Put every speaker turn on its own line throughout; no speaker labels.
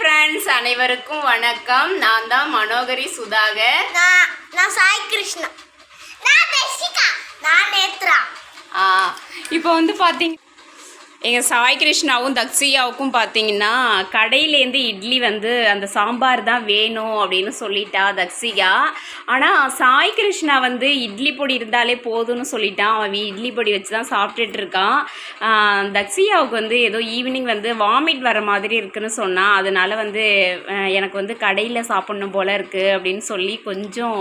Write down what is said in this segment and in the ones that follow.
Friends அனைவருக்கும் வணக்கம். நான் தான் மனோகரி சுதாகர்.
நான் நான் சாய் கிருஷ்ணா. நான் நேத்ரா.
ஆ, இப்போ வந்து பார்த்தீங்க எங்கள் சாய் கிருஷ்ணாவும் தக்ஷியாவுக்கும் பார்த்தீங்கன்னா கடையிலேருந்து இட்லி வந்து அந்த சாம்பார் தான் வேணும் அப்படின்னு சொல்லிட்டா தக்ஷிகா ஆனால் சாய் கிருஷ்ணா வந்து இட்லி பொடி இருந்தாலே போதும்னு சொல்லிட்டான். அவன் வீ- இட்லி பொடி வச்சு தான் சாப்பிட்டுட்டு இருக்கான். தக்ஷியாவுக்கு வந்து ஏதோ ஈவினிங் வந்து வாமிட் வர மாதிரி இருக்குன்னு சொன்னான். அதனால் வந்து எனக்கு வந்து கடையில் சாப்பிட்ணும் போல் இருக்குது அப்படின்னு சொல்லி கொஞ்சம்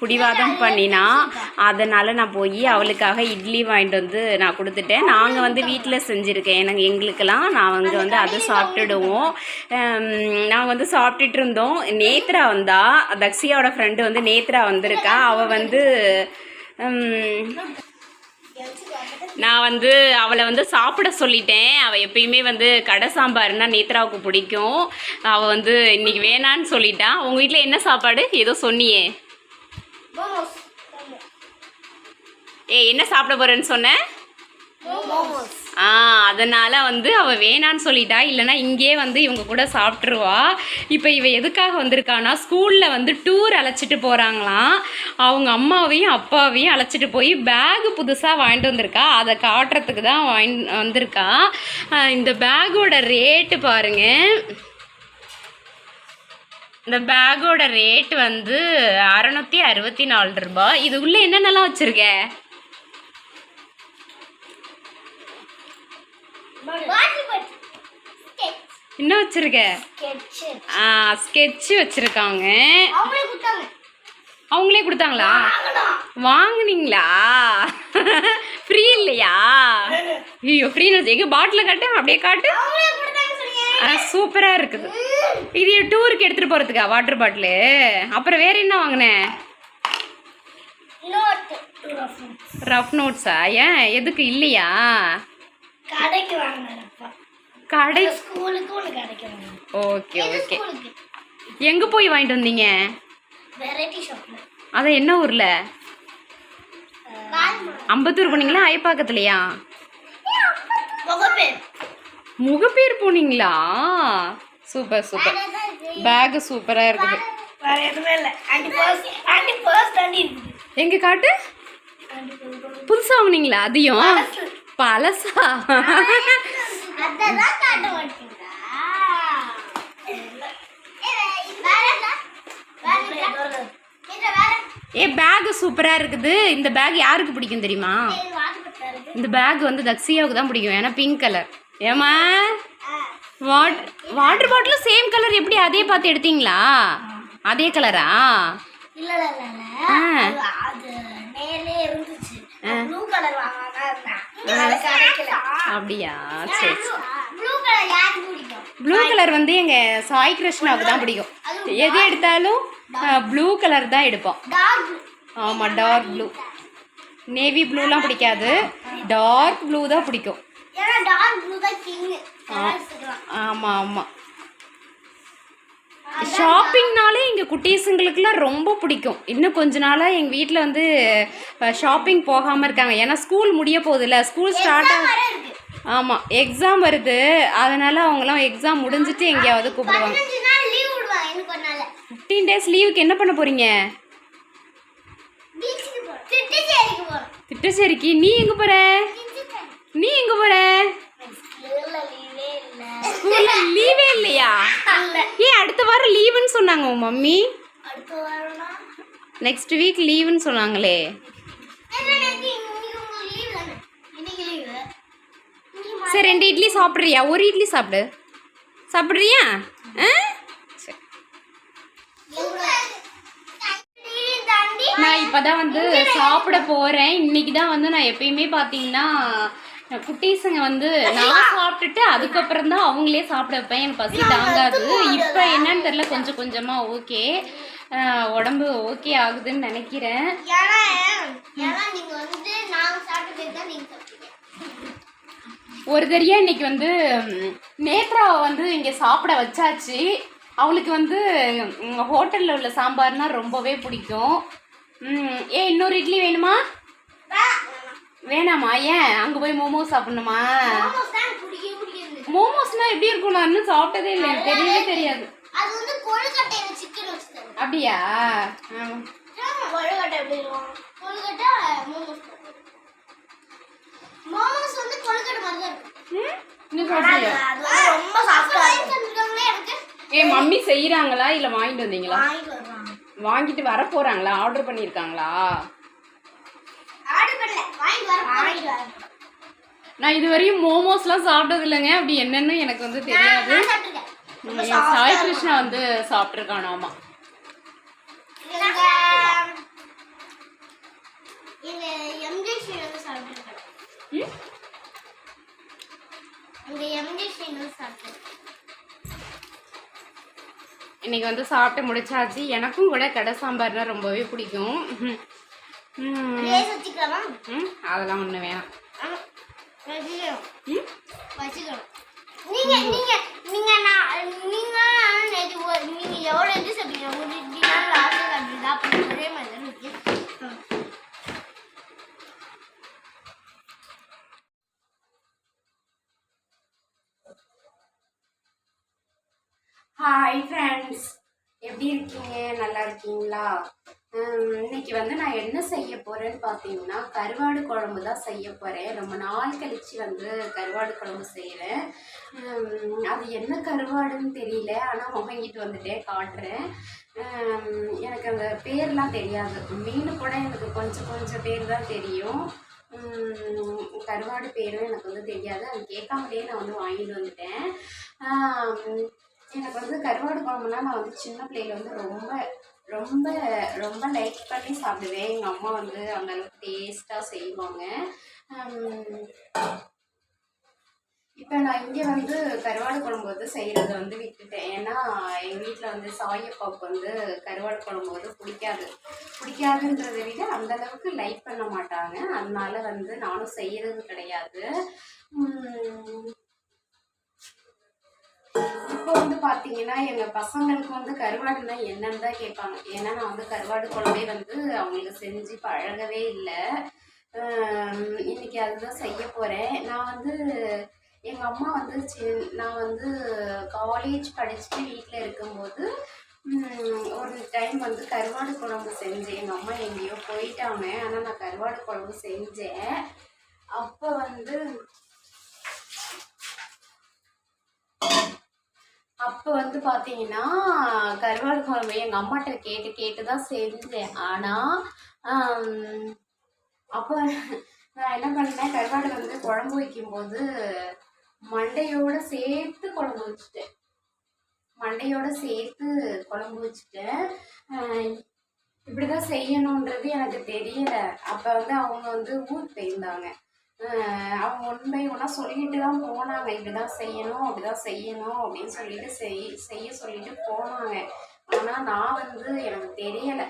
பிடிவாதம் பண்ணினா. அதனால் நான் போய் அவளுக்காக இட்லி வாங்கிட்டு வந்து நான் கொடுத்துட்டேன். நாங்கள் வந்து வீட்டில் செஞ்சுருக்கேன் எனக்கு எங்களுக்கெல்லாம் நான் வந்து அதை சாப்பிட்டுடுவோம். நாங்கள் வந்து சாப்பிட்டுட்டு இருந்தோம் நேத்ரா வந்தா தக்ஷியாவோட ஃப்ரெண்டு வந்து நேத்ரா வந்திருக்கா. அவள் வந்து நான் வந்து அவளை வந்து சாப்பிட சொல்லிட்டேன். அவள் எப்பயுமே வந்து கடை சாம்பார்னா நேத்ராவுக்கு பிடிக்கும். அவள் வந்து இன்னைக்கு வேணான்னு சொல்லிட்டா. உங்கள் வீட்டில் என்ன சாப்பாடு? ஏதோ சொன்னியே. ஏ என்ன சாப்பிட போகிறேன்னு சொன்னேன் அதனால் வந்து அவள் வேணான்னு சொல்லிட்டா. இல்லைன்னா இங்கேயே வந்து இவங்க கூட சாப்பிட்ருவா இப்போ இவ எதுக்காக வந்திருக்கானா? ஸ்கூலில் வந்து டூர் அழைச்சிட்டு போகிறாங்களாம் அவங்க அம்மாவையும் அப்பாவையும் அழைச்சிட்டு போய் பேகு புதுசாக வாங்கிட்டு வந்திருக்கா. அதை காட்டுறதுக்கு தான் வாங்கி வந்திருக்கா. இந்த பேக்கோட ரேட்டு பாருங்க. இந்த பேக்கோட ரேட் வந்து அறநூற்றி அறுபத்தி நாலு ரூபாய். இது உள்ளே என்னென்னலாம் வச்சுருக்க? என்ன வச்சுருக்க?
ஸ்கெட்ச்
ஸ்கெட்சு வச்சுருக்காங்க.
அவங்களே கொடுத்தாங்க.
அவங்களே கொடுத்தாங்களா? வாங்குனீங்களா? ஃப்ரீ இல்லையா? ஐயோ ஃப்ரீன்னு எங்க பாட்டில் காட்டு? அப்படியே காட்டு. சூப்பராக இருக்குது. இது டூருக்கு எடுத்துகிட்டு போகிறதுக்கா வாட்டர் பாட்டிலு அப்புறம் வேற என்ன வாங்கினேன் ரஃப் நோட்ஸா ஏன்? எதுக்கு? இல்லையா?
கடைக்கு வாங்கினப்பா
கடை
ஸ்கூலுக்கு ஒன்று கடைக்கு வாங்கினேன்
ஓகே ஓகே. எங்கே போய் வாங்கிட்டு வந்தீங்க?
வெரைட்டி ஷாப்பில்
அதை என்ன ஊரில்? அம்பத்தூர் போனீங்களா? ஐப்பாக்கத்துலையா
முகப்பேர்.
முகப்பேர் போனீங்களா? Super super. பேகு சூப்பராக இருக்குது.
வேற எதுவுமே இல்லை. ஆண்டி பர்ஸ் ஆண்டி பர்ஸ் தாண்டி இருக்குது.
எங்க காட்டு? புதுசாக வாங்குனீங்களா? அதையும் பழசா? ஏ பேக் சூப்பராக இருக்குது. இந்த பேக் யாருக்கு பிடிக்கும் தெரியுமா? இந்த பேக் வந்து தக்ஷியாவுக்கு தான் பிடிக்கும். ஏன்னா பிங்க் கலர் ஏமா வாட் வாட்டர் பாட்டிலும் சேம் கலர் எப்படி அதே பார்த்து எடுத்தீங்களா? அதே கலரா
இல்ல இல்ல இல்ல. அது- நேர்லயே இருந்துச்சு. ப்ளூ கலர் கிடைக்கல
அப்படியா? சரி.
ப்ளூ கலர்
வந்து எங்கள் சாய் கிருஷ்ணாவுக்கு தான் பிடிக்கும். எது எடுத்தாலும் ப்ளூ கலர் தான் எடுப்போம். ஆமாம் டார்க் ப்ளூ நேவி ப்ளூலாம் பிடிக்காது. டார்க் ப்ளூ தான் பிடிக்கும். ஆமாம் ஆமாம் ஷாப்பிங்னாலே இங்கே குட்டீஸுங்களுக்குலாம் ரொம்ப பிடிக்கும். இன்னும் கொஞ்ச நாளாக எங்கள் வீட்டில் வந்து ஷாப்பிங் போகாமல் இருக்காங்க. ஏன்னா ஸ்கூல் முடிய போகுதுல்ல. ஸ்கூல் ஸ்டார்ட் ஆக
வர இருக்கு.
ஆமாம் எக்ஸாம் வருது. அதனால் அவங்களாம் எக்ஸாம் முடிஞ்சிட்டு எங்கேயாவது கூப்பிடுவாங்க. ஃபிஃப்டீன் டேஸ் லீவுக்கு என்ன பண்ண போகிறீங்க
திட்டச்சேரிக்கு
நீ எங்கே போகிற நீ எங்கே போகிற
ஸ்கூல்ல லீவே
இல்லையா?
இல்ல
ஏன் அடுத்த வாரம் லீவுன்னு சொன்னாங்க உன் மம்மி. நெக்ஸ்ட் வீக் லீவுன்னு சொன்னாங்களே. சரி ரெண்டு இட்லி சாப்பிட்றியா? ஒரு இட்லி சாப்பிடு. சாப்பிட்றியா? நான் இப்போ தான் வந்து சாப்பிட போகிறேன் இன்னைக்கு தான் வந்து நான் எப்பயுமே பார்த்தீங்கன்னா குட்டீஸுங்க வந்து நான் சாப்பிட்டுட்டு அதுக்கப்புறம் தான் அவங்களே சாப்பிட வைப்பேன். எனக்கு பசி தாங்காது. இப்போ என்னன்னு தெரில கொஞ்சம் கொஞ்சமாக ஓகே. உடம்பு ஓகே ஆகுதுன்னு நினைக்கிறேன். ஒரு தரியா இன்னைக்கு வந்து நேத்ராவை வந்து இங்கே சாப்பிட வச்சாச்சு. அவளுக்கு வந்து ஹோட்டலில் உள்ள சாம்பார்னா ரொம்பவே பிடிக்கும். ஏ இன்னொரு இட்லி வேணுமா? வேணாமா? ஏன்? அங்கே போய் மோமோஸ் சாப்பிடணுமா? மோமோஸ்னா எப்படி இருக்கும் நான் இன்னும் சாப்பிட்டதே இல்லை. எனக்கு தெரியவே தெரியாது.
அது வந்து சிக்கன் வச்சு
அப்படியா.
கொழுக்கட்டை எப்படி இருக்கும்? கொழுக்கட்டை மோமோஸ் மோமோஸ் வந்து கொழுக்கட்டை மாதிரி தான் இருக்கும்
ம்? இன்னும் சாப்பிடலையா?
அது வந்து ரொம்ப சாஃப்டா இருக்கும் எனக்கு
ஏ மம்மி செய்யறாங்களா இல்ல வாங்கிட்டு வந்தீங்களா?
வாங்கிட்டு
வர போறாங்களா ஆர்டர் பண்ணிருக்காங்களா
ஆர்டர் பண்ணல வாங்கிட்டு வர வாங்கிட்டு வர
நான் இதுவரையும் மோமோஸ்லாம் சாப்பிட்டது இல்லைங்க அப்படி என்னன்னு எனக்கு வந்து தெரியாது. சாய் கிருஷ்ணா வந்து சாப்பிட்ருக்கானாமா
எங்க எங்க எம்ஜி ஸ்ரீ வந்து சாப்பிட்டுருக்கேன்.
ம்?
எங்க எம்ஜி ஸ்ரீ வந்து சாப்பிட்டுருக்கேன்.
இன்னைக்கு வந்து சாப்பிட்டு முடிச்சாச்சு. எனக்கும் கூட கடை சாம்பார்னா ரொம்பவே பிடிக்கும். அதெல்லாம் ஒன்று வேணாம்.
ஆமா. வச்சுக்கலாம்
ம்?
வச்சுக்கலாம் நீங்க நீங்க நீங்க நான் நீங்க நீங்க எவ்வளவு எது சாப்பிட்டீங்க ஒரு இட்லி தான் லாஸ்ட் சாப்பிட்டீங்க அப்படி ஒரே மாதிரி.
ஹாய் ஃப்ரெண்ட்ஸ் எப்படி இருக்கீங்க? நல்லா இருக்கீங்களா? இன்னைக்கு வந்து நான் என்ன செய்ய போறேன்னு பார்த்தீங்கன்னா கருவாடு குழம்பு தான் செய்ய போறேன். ரொம்ப நாள் கழிச்சு வந்து கருவாடு குழம்பு செய்கிறேன் அது என்ன கருவாடுன்னு தெரியல. ஆனால் வாங்கிட்டு வந்துட்டே காட்டுறேன். எனக்கு அந்த பேர்லாம் தெரியாது. மீன் கூட எனக்கு கொஞ்சம் கொஞ்சம் பேர் தான் தெரியும். கருவாடு பேரும் எனக்கு வந்து தெரியாது. அது கேட்காமலே நான் வந்து வாங்கிட்டு வந்துட்டேன். எனக்கு வந்து கருவாடு குழம்புனா நான் வந்து சின்ன பிள்ளையில வந்து ரொம்ப ரொம்ப ரொம்ப லைக் பண்ணி சாப்பிடுவேன். எங்கள் அம்மா வந்து அந்த அளவுக்கு டேஸ்ட்டாக செய்வாங்க. இப்போ நான் இங்கே வந்து கருவாடு குழம்பு வந்து செய்கிறத வந்து விட்டுட்டேன். ஏன்னா எங்கள் வீட்டில் வந்து சாயப்பாவுக்கு வந்து கருவாடு குழம்பு வந்து பிடிக்காது. பிடிக்காதுன்றதை விட அந்தளவுக்கு லைக் பண்ண மாட்டாங்க. அதனால வந்து நானும் செய்கிறது கிடையாது. பார்த்தீங்கன்னா எங்கள் பசங்களுக்கு வந்து கருவாடுனா என்னன்னு தான் கேட்பாங்க. ஏன்னா நான் வந்து கருவாடு குழம்பே வந்து அவங்களுக்கு செஞ்சு பழகவே இல்லை. இன்னைக்கு அதுதான் செய்ய போகிறேன் நான் வந்து எங்கள் அம்மா வந்து சி- நான் வந்து காலேஜ் படிச்சுட்டு வீட்டில் இருக்கும்போது ஒரு டைம் வந்து கருவாடு குழம்பு செஞ்சேன். எங்கள் அம்மா எங்கேயோ போயிட்டாங்க. ஆனால் நான் கருவாடு குழம்பு செஞ்சேன். அப்போ வந்து அப்போ வந்து பார்த்தீங்கன்னா கருவாடு குழம்பு எங்கள் அம்மாட்ட கேட்டு கேட்டு தான் செஞ்சேன் ஆனால் அப்போ நான் என்ன பண்ணேன் கருவாடு வந்து குழம்பு வைக்கும்போது மண்டையோட சேர்த்து குழம்பு வச்சுட்டேன். மண்டையோடு சேர்த்து குழம்பு வச்சுட்டேன். இப்படி தான் செய்யணுன்றது எனக்கு தெரியல. அப்போ வந்து அவங்க வந்து ஊருக்கு போயிருந்தாங்க. அவங்க ஒன் ஒன்றா சொல்லிட்டு தான் போனாங்க. இப்படி தான் செய்யணும் அப்படி தான் செய்யணும் அப்படின்னு சொல்லிட்டு செய் செய்ய சொல்லிட்டு போனாங்க. ஆனால் நான் வந்து எனக்கு தெரியலை.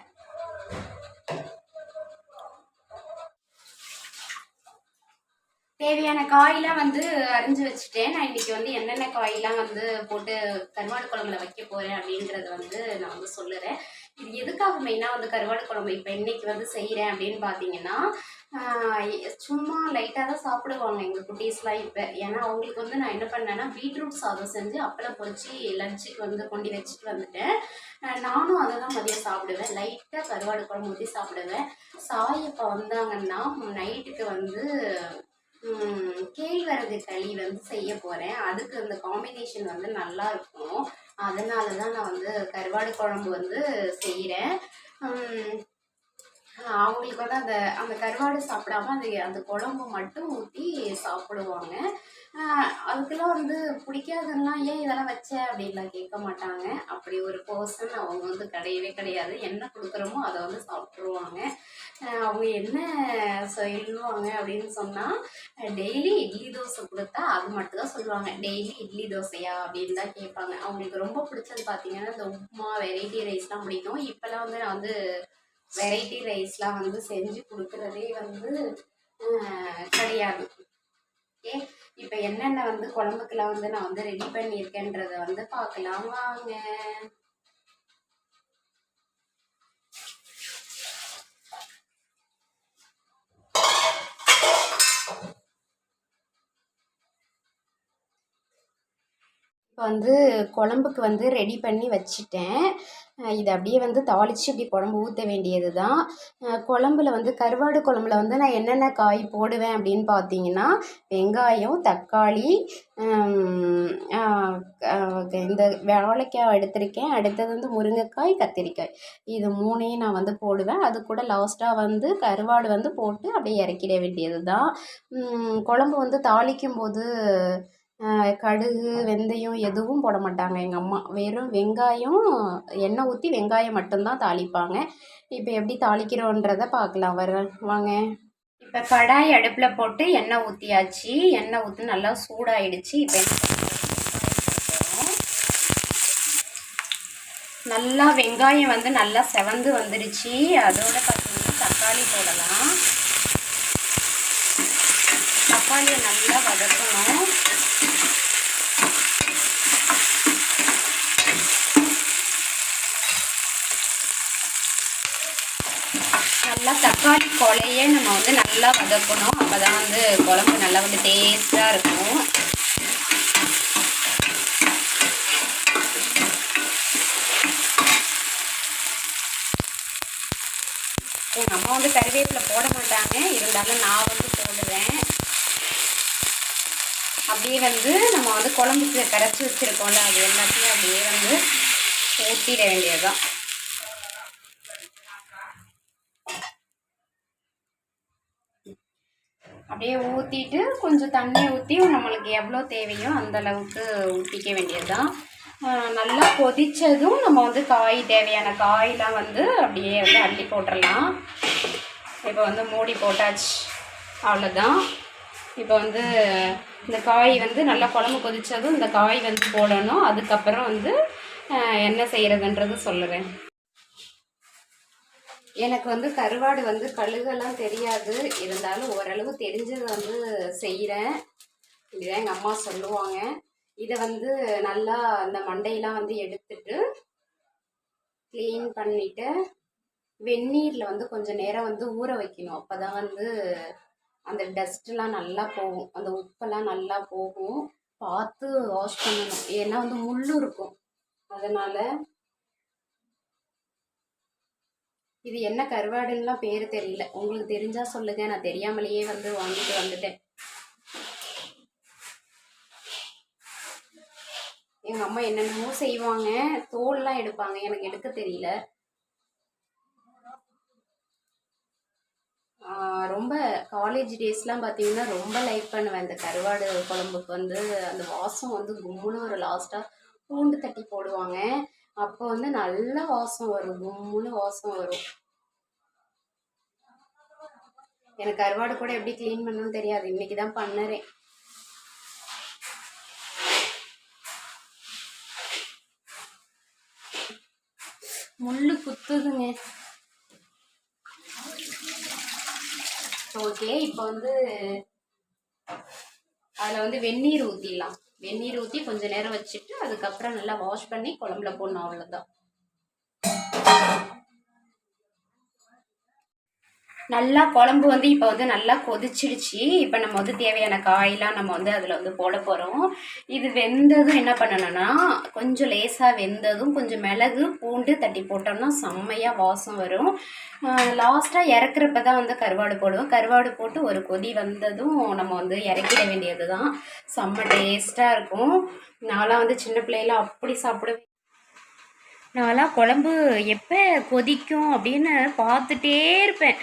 தேவையான காயெல்லாம் வந்து அரிஞ்சு வச்சுட்டேன். நான் இன்னைக்கு வந்து என்னென்ன காயெல்லாம் வந்து போட்டு கருவாடு குழம்புல வைக்க போறேன் அப்படின்றத வந்து நான் வந்து சொல்லுறேன். இது எதுக்காக மெயினாக வந்து கருவாடு குழம்பு இப்போ இன்னைக்கு வந்து செய்கிறேன் அப்படின்னு பார்த்தீங்கன்னா சும்மா லைட்டாக தான் சாப்பிடுவாங்க எங்கள் குட்டீஸ்லாம் இப்போ. ஏன்னா அவங்களுக்கு வந்து நான் என்ன பண்ணேன்னா பீட்ரூட் சாதம் செஞ்சு அப்பளம் பொறிச்சு லஞ்சுக்கு வந்து கொண்டு வச்சுட்டு வந்துட்டேன். நானும் அதை தான் மதியம் சாப்பிடுவேன். லைட்டாக கருவாடு குழம்பு ஊற்றி சாப்பிடுவேன். சாயப்பா வந்தாங்கன்னா நைட்டுக்கு வந்து கேழ்வரகு களி வந்து செய்ய போகிறேன் அதுக்கு அந்த காம்பினேஷன் வந்து நல்லா இருக்கும். அதனால தான் நான் வந்து கருவாடு குழம்பு வந்து செய்கிறேன் அவங்களுக்கு வந்து அந்த அந்த கருவாடு சாப்பிடாம அந்த அந்த குழம்பு மட்டும் ஊற்றி சாப்பிடுவாங்க. அதுக்கெல்லாம் வந்து பிடிக்காதுலாம் ஏன் இதெல்லாம் வச்ச அப்படின்லாம் கேட்க மாட்டாங்க. அப்படி ஒரு பர்சன் அவங்க வந்து கிடையவே கிடையாது. என்ன கொடுக்குறோமோ அதை வந்து சாப்பிட்ருவாங்க அவங்க என்ன சொல்லுவாங்க அப்படின்னு சொன்னால் டெய்லி இட்லி தோசை கொடுத்தா அது மட்டும் தான் சொல்லுவாங்க. டெய்லி இட்லி தோசையா அப்படின்னு தான் கேட்பாங்க. அவங்களுக்கு ரொம்ப பிடிச்சது பார்த்தீங்கன்னா இந்த உப்புமா வெரைட்டி ரைஸ்லாம் பிடிக்கும். இப்போல்லாம் வந்து நான் வந்து வெரைட்டி ரைஸ்லாம் வந்து செஞ்சு கொடுக்குறதே வந்து கிடையாது. ஓகே இப்போ என்னென்ன வந்து குழம்புக்கெல்லாம் வந்து நான் வந்து ரெடி பண்ணியிருக்கேன்றத வந்து பார்க்கலாம் வாங்க. இப்போ வந்து குழம்புக்கு வந்து ரெடி பண்ணி வச்சிட்டேன். இதை அப்படியே வந்து தாளித்து இப்படி குழம்பு ஊற்ற வேண்டியது தான் குழம்புல வந்து கருவாடு குழம்புல வந்து நான் என்னென்ன காய் போடுவேன் அப்படின்னு பார்த்தீங்கன்னா வெங்காயம் தக்காளி இந்த வாழைக்காய் எடுத்திருக்கேன். அடுத்தது வந்து முருங்கைக்காய் கத்திரிக்காய். இது மூணையும் நான் வந்து போடுவேன். அது கூட லாஸ்ட்டாக வந்து கருவாடு வந்து போட்டு அப்படியே இறக்கிட வேண்டியது தான் குழம்பு வந்து தாளிக்கும் போது கடுகு வெந்தயம் எதுவும் போட மாட்டாங்க. எங்கள் அம்மா வெறும் வெங்காயம் எண்ணெய் ஊற்றி வெங்காயம் மட்டும்தான் தாளிப்பாங்க. இப்போ எப்படி தாளிக்கிறோன்றதை பார்க்கலாம் வர வாங்க. இப்போ கடாய் அடுப்பில் போட்டு எண்ணெய் ஊற்றியாச்சு எண்ணெய் ஊற்றி நல்லா சூடாயிடுச்சு. இப்போ நல்லா வெங்காயம் வந்து நல்லா செவந்து வந்துடுச்சு அதோட பார்த்தீங்கன்னா தக்காளி போடலாம். தக்காளியை நல்லா வதக்கணும் நல்லா தக்காளி நம்ம வந்து நல்லா வதக்கணும். அப்போ தான் வந்து குழம்பு நல்லா வந்து டேஸ்ட்டாக இருக்கும். எங்கள் அம்மா வந்து கருவேப்பிலை போட மாட்டாங்க. இருந்தாலும் நான் வந்து போடுவேன். அப்படியே வந்து நம்ம வந்து குழம்புக்கு கரைச்சி வச்சுருக்கோம்ல அது எல்லாத்தையும் அப்படியே வந்து ஊற்றிட வேண்டியதுதான். அப்படியே ஊற்றிட்டு கொஞ்சம் தண்ணி ஊற்றி நம்மளுக்கு எவ்வளோ தேவையோ அந்தளவுக்கு ஊற்றிக்க வேண்டியதுதான். நல்லா கொதித்ததும் நம்ம வந்து காய் தேவையான காயெலாம் வந்து அப்படியே வந்து அள்ளி போட்டுடலாம் இப்போ வந்து மூடி போட்டாச்சு. அவ்வளோதான் இப்போ வந்து இந்த காய் வந்து நல்லா குழம்பு கொதித்ததும் இந்த காய் வந்து போடணும். அதுக்கப்புறம் வந்து என்ன செய்கிறதுன்றது சொல்லுவேன் எனக்கு வந்து கருவாடு வந்து கழுகெல்லாம் தெரியாது. இருந்தாலும் ஓரளவு தெரிஞ்சதை வந்து செய்கிறேன் இதுதான் எங்கள் அம்மா சொல்லுவாங்க. இதை வந்து நல்லா அந்த மண்டையெல்லாம் வந்து எடுத்துட்டு க்ளீன் பண்ணிட்டு வெந்நீரில் வந்து கொஞ்சம் நேரம் வந்து ஊற வைக்கணும். அப்போ தான் வந்து அந்த டஸ்ட்லாம் நல்லா போகும். அந்த உப்பெல்லாம் நல்லா போகும். பார்த்து வாஷ் பண்ணணும். ஏன்னா வந்து முள் இருக்கும். அதனால் இது என்ன கருவாடுன்னுலாம் பேர் தெரியல. உங்களுக்கு தெரிஞ்சா சொல்லுங்க. நான் தெரியாமலேயே வந்து வாங்கிட்டு வந்துட்டேன். எங்கள் அம்மா என்னென்னமோ செய்வாங்க. தோல்லாம் எடுப்பாங்க. எனக்கு எடுக்க தெரியல. ரொம்ப காலேஜ் டேஸ்லாம் பார்த்தீங்கன்னா ரொம்ப லைக் பண்ணுவேன். இந்த கருவாடு குழம்புக்கு வந்து அந்த வாசம் வந்து கும்முன்னு ஒரு லாஸ்ட்டாக பூண்டு தட்டி போடுவாங்க. அப்போ வந்து நல்ல வாசம் வரும் கும்முன்னு வாசம் வரும். எனக்கு கருவாடு கூட எப்படி க்ளீன் பண்ணணும்னு தெரியாது. இன்னைக்கு தான் பண்ணுறேன். முள்ளு குத்துதுங்க. ஓகே இப்போ வந்து அதில் வந்து வெந்நீர் ஊற்றிடலாம் வெந்நீர் ஊற்றி கொஞ்சம் நேரம் வச்சுட்டு அதுக்கப்புறம் நல்லா வாஷ் பண்ணி குழம்புல போடணும் அவ்வளோதான் நல்லா குழம்பு வந்து இப்போ வந்து நல்லா கொதிச்சிடுச்சு. இப்போ நம்ம வந்து தேவையான காயெல்லாம் நம்ம வந்து அதில் வந்து போட போகிறோம் இது வெந்ததும் என்ன பண்ணணும்னா கொஞ்சம் லேசாக வெந்ததும் கொஞ்சம் மிளகு பூண்டு தட்டி போட்டோம்னா செம்மையாக வாசம் வரும். லாஸ்ட்டாக இறக்குறப்ப தான் வந்து கருவாடு போடுவோம். கருவாடு போட்டு ஒரு கொதி வந்ததும் நம்ம வந்து இறக்கிட வேண்டியது தான் செம்ம டேஸ்ட்டாக இருக்கும். நான்லாம் வந்து சின்ன பிள்ளையில அப்படி சாப்பிடுவேன். நான்லாம் குழம்பு எப்போ கொதிக்கும் அப்படின்னு பார்த்துட்டே இருப்பேன்.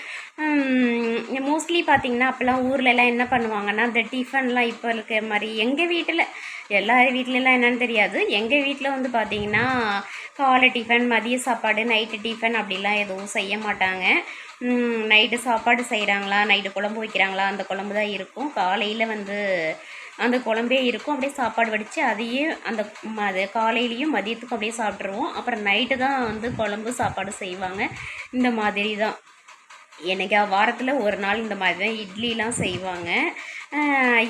மோஸ்ட்லி பார்த்தீங்கன்னா அப்போல்லாம் ஊர்லலாம் என்ன பண்ணுவாங்கன்னா இந்த டிஃபன்லாம் இப்போ இருக்கிற மாதிரி எங்கள் வீட்டில் எல்லார் வீட்லலாம் என்னன்னு தெரியாது. எங்கள் வீட்டில் வந்து பார்த்தீங்கன்னா காலை டிஃபன் மதிய சாப்பாடு நைட்டு டிஃபன் அப்படிலாம் எதுவும் செய்ய மாட்டாங்க. நைட்டு சாப்பாடு செய்கிறாங்களா நைட்டு குழம்பு வைக்கிறாங்களா அந்த குழம்பு தான் இருக்கும். காலையில் வந்து அந்த குழம்பே இருக்கும். அப்படியே சாப்பாடு வடித்து அதையே அந்த ம- அது காலையிலையும் மதியத்துக்கும் அப்படியே சாப்பிட்ருவோம் அப்புறம் நைட்டு தான் வந்து குழம்பு சாப்பாடு செய்வாங்க. இந்த மாதிரி தான் என்னைக்கா வாரத்தில் ஒரு நாள் இந்த மாதிரி தான் இட்லிலாம் செய்வாங்க.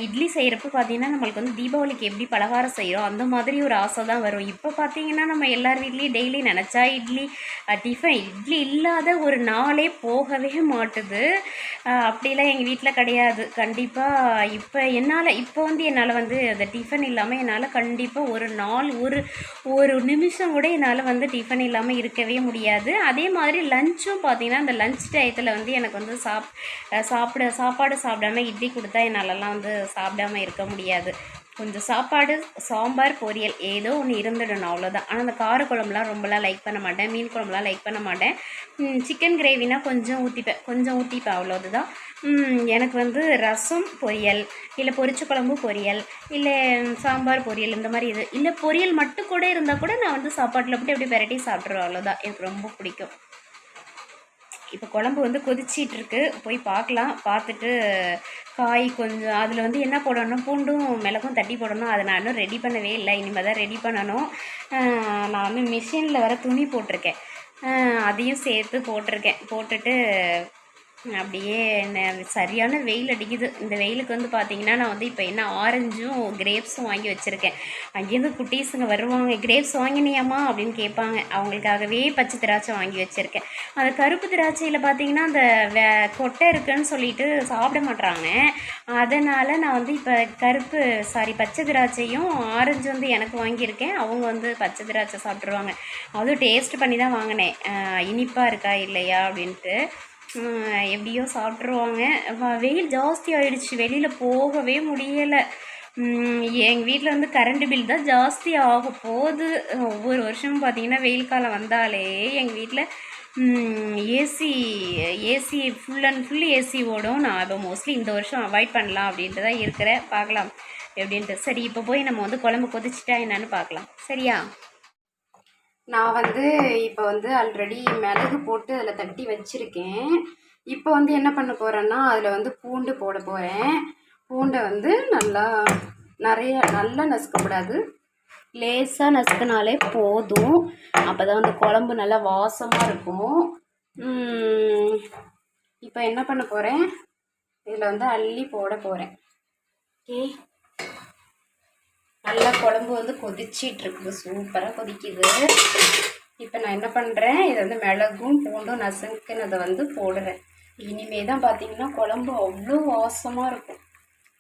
இட்லி செய்கிறப்ப பார்த்தீங்கன்னா நம்மளுக்கு வந்து தீபாவளிக்கு எப்படி பலகாரம் செய்கிறோம் அந்த மாதிரி ஒரு ஆசை தான் வரும். இப்போ பார்த்தீங்கன்னா நம்ம எல்லார் வீட்லேயும் டெய்லி நினச்சா இட்லி டிஃபன் இட்லி இல்லாத ஒரு நாளே போகவே மாட்டுது. அப்படிலாம் எங்கள் வீட்டில் கிடையாது. கண்டிப்பாக இப்போ என்னால் இப்போ வந்து என்னால் வந்து அந்த டிஃபன் இல்லாமல் என்னால் கண்டிப்பாக ஒரு நாள் ஒரு ஒரு நிமிஷம் கூட என்னால் வந்து டிஃபன் இல்லாமல் இருக்கவே முடியாது. அதே மாதிரி லஞ்சும் பார்த்தீங்கன்னா அந்த லஞ்ச் டயத்தில் வந்து எனக்கு வந்து சாப் சாப்பிட சாப்பாடு சாப்பிடாம இட்லி கொடுத்தா என்னால் என்னாலலாம் வந்து சாப்பிடாம இருக்க முடியாது. கொஞ்சம் சாப்பாடு சாம்பார் பொரியல் ஏதோ ஒன்று இருந்துடணும் அவ்வளோதான் ஆனால் அந்த கார குழம்புலாம் ரொம்பலாம் லைக் பண்ண மாட்டேன். மீன் குழம்புலாம் லைக் பண்ண மாட்டேன். சிக்கன் கிரேவினா கொஞ்சம் ஊற்றிப்பேன் கொஞ்சம் ஊற்றிப்பேன் அவ்வளோது தான் எனக்கு வந்து ரசம் பொரியல் இல்லை பொரிச்ச குழம்பு பொரியல் இல்லை சாம்பார் பொரியல் இந்த மாதிரி இது இல்லை பொரியல் மட்டும் கூட இருந்தால் கூட நான் வந்து சாப்பாட்டில் போட்டு அப்படியே பெரட்டி சாப்பிட்ருவேன் அவ்வளோதான் எனக்கு ரொம்ப பிடிக்கும். இப்போ குழம்பு வந்து கொதிச்சிட்டு இருக்கு. போய் பார்க்கலாம். பார்த்துட்டு காய் கொஞ்சம் அதில் வந்து என்ன போடணும்? பூண்டும் மிளகும் தட்டி போடணும். அதை நான் இன்னும் ரெடி பண்ணவே இல்லை. இனிமேல் தான் ரெடி பண்ணணும். நான் வந்து மிஷினில் வர துணி போட்டிருக்கேன். அதையும் சேர்த்து போட்டிருக்கேன். போட்டுட்டு அப்படியே என்ன சரியான வெயில் அடிக்குது. இந்த வெயிலுக்கு வந்து பார்த்தீங்கன்னா நான் வந்து இப்போ என்ன ஆரஞ்சும் கிரேப்ஸும் வாங்கி வச்சுருக்கேன். அங்கேருந்து குட்டீஸுங்க வருவாங்க கிரேப்ஸ் வாங்கினியாம்மா அப்படின்னு கேட்பாங்க. அவங்களுக்காகவே பச்சை திராட்சை வாங்கி வச்சுருக்கேன். அந்த கருப்பு திராட்சையில் பார்த்தீங்கன்னா அந்த வே கொட்டை இருக்குன்னு சொல்லிட்டு சாப்பிட மாட்றாங்க. அதனால் நான் வந்து இப்போ கருப்பு சாரி பச்சை திராட்சையும் ஆரஞ்சு வந்து எனக்கு வாங்கியிருக்கேன். அவங்க வந்து பச்சை திராட்சை சாப்பிட்ருவாங்க அதுவும் டேஸ்ட் பண்ணி தான் வாங்கினேன். இனிப்பாக இருக்கா இல்லையா அப்படின்ட்டு. எப்படியோ சாப்பிட்ருவாங்க வெயில் ஜாஸ்தி ஆகிடுச்சு வெளியில் போகவே முடியலை. எங்கள் வீட்டில் வந்து கரண்ட் பில் தான் ஜாஸ்தி ஆக போகுது. ஒவ்வொரு வருஷமும் பார்த்தீங்கன்னா வெயில் காலம் வந்தாலே எங்கள் வீட்டில் AC AC full and full AC ஓடும். நான் இப்போ மோஸ்ட்லி இந்த வருஷம் அவாய்ட் பண்ணலாம் அப்படின்ட்டு தான் இருக்கிறேன். பார்க்கலாம். எப்படின்ட்டு. சரி இப்போ போய் நம்ம வந்து குழம்பு கொதிச்சிட்டா என்னன்னு பார்க்கலாம். சரியா? நான் வந்து இப்போ வந்து ஆல்ரெடி மிளகு போட்டு அதில் தட்டி வச்சுருக்கேன். இப்போ வந்து என்ன பண்ண போகிறேன்னா அதில் வந்து பூண்டு போட போகிறேன் பூண்டை வந்து நல்லா நிறைய நல்லா நசுக்கக்கூடாது லேசாக நசுக்கினாலே போதும். அப்போ தான் வந்து குழம்பு நல்லா வாசமாக இருக்கும். இப்போ என்ன பண்ண போகிறேன் இதில் வந்து அள்ளி போட போகிறேன் ஓகே நல்லா குழம்பு வந்து கொதிச்சிட்ருக்குது சூப்பராக கொதிக்குது. இப்போ நான் என்ன பண்ணுறேன் இதை வந்து மிளகும் பூண்டும் நசுக்குனதை வந்து போடுறேன். இனிமே தான் பார்த்தீங்கன்னா குழம்பு அவ்வளோ வாசமாக இருக்கும்.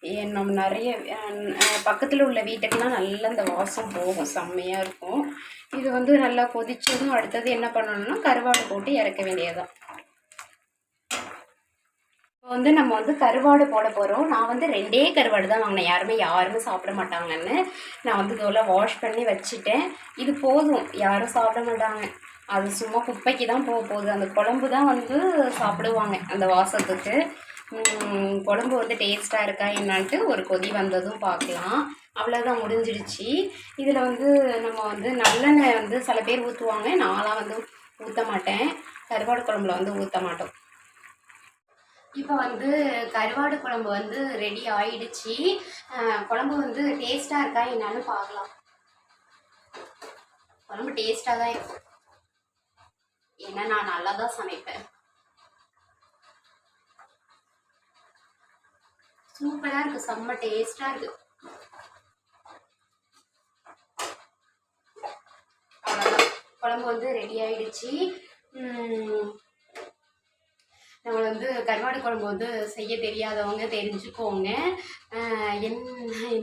ஏ, நம்ம நிறைய பக்கத்தில் உள்ள வீட்டுக்கெல்லாம் நல்லா இந்த வாசம் போகும். செம்மையாக இருக்கும். இது வந்து நல்லா கொதிச்சதும் அடுத்தது என்ன பண்ணணும்னா கருவாடு போட்டு இறக்க வேண்டியதுதான். இப்போ வந்து நம்ம வந்து கருவாடு போட போகிறோம் நான் வந்து ரெண்டே கருவாடு தான் வாங்கினேன். யாருமே யாருமே சாப்பிட மாட்டாங்கன்னு நான் வந்து இதெல்லாம் வாஷ் பண்ணி வச்சுட்டேன். இது போதும். யாரும் சாப்பிட மாட்டாங்க. அது சும்மா குப்பைக்கு தான் போக போகுது. அந்த குழம்பு தான் வந்து சாப்பிடுவாங்க அந்த வாசத்துக்கு. குழம்பு வந்து டேஸ்ட்டாக இருக்கா என்னான்ட்டு ஒரு கொதி வந்ததும் பார்க்கலாம். அவ்வளோதான் முடிஞ்சிடுச்சு. இதில் வந்து நம்ம வந்து நல்லெண்ணெய் வந்து சில பேர் ஊற்றுவாங்க நான்லாம் வந்து ஊற்ற மாட்டேன். கருவாடு குழம்புல வந்து ஊற்ற மாட்டோம். இப்போ வந்து கருவாடு குழம்பு வந்து ரெடி ஆயிடுச்சு. குழம்பு வந்து டேஸ்ட்டாக இருக்கா என்னன்னு பார்க்கலாம். குழம்பு டேஸ்ட்டாக தான் இருக்கும் ஏன்னா நான் நல்லா தான் சமைப்பேன் சூப்பராக இருக்கு செம்ம டேஸ்ட்டாக இருக்கு. குழம்பு வந்து ரெடி ஆயிடுச்சு. நம்மளை வந்து கருவாடு குழம்பு வந்து செய்ய தெரியாதவங்க தெரிஞ்சுக்கோங்க. என்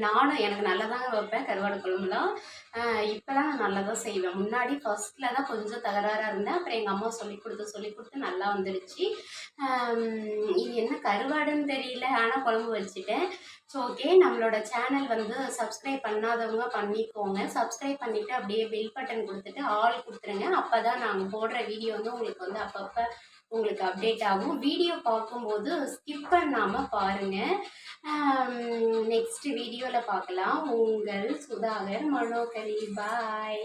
நானும் எனக்கு நல்லா தாங்க வைப்பேன் கருவாடு குழம்புலாம் இப்போலாம் நான் நல்லா தான் செய்வேன். முன்னாடி ஃபர்ஸ்ட்டில் தான் கொஞ்சம் தகராறாக இருந்தேன். அப்புறம் எங்கள் அம்மா சொல்லி கொடுத்து சொல்லி கொடுத்து நல்லா வந்துடுச்சு. இது என்ன கருவாடுன்னு தெரியல. ஆனால் குழம்பு வச்சுட்டேன். ஸோ ஓகே நம்மளோட சேனல் வந்து சப்ஸ்கிரைப் பண்ணாதவங்க பண்ணிக்கோங்க. சப்ஸ்கிரைப் பண்ணிவிட்டு அப்படியே பெல் பட்டன் கொடுத்துட்டு ஆல் கொடுத்துருங்க. அப்போ தான் நாங்கள் போடுற வீடியோ வந்து உங்களுக்கு வந்து அப்பப்போ உங்களுக்கு அப்டேட் ஆகும். வீடியோ பார்க்கும்போது ஸ்கிப் பண்ணாமல் பாருங்கள் நெக்ஸ்ட் வீடியோவில் பார்க்கலாம். உங்கள் சுதாகர் மனோகரி பாய்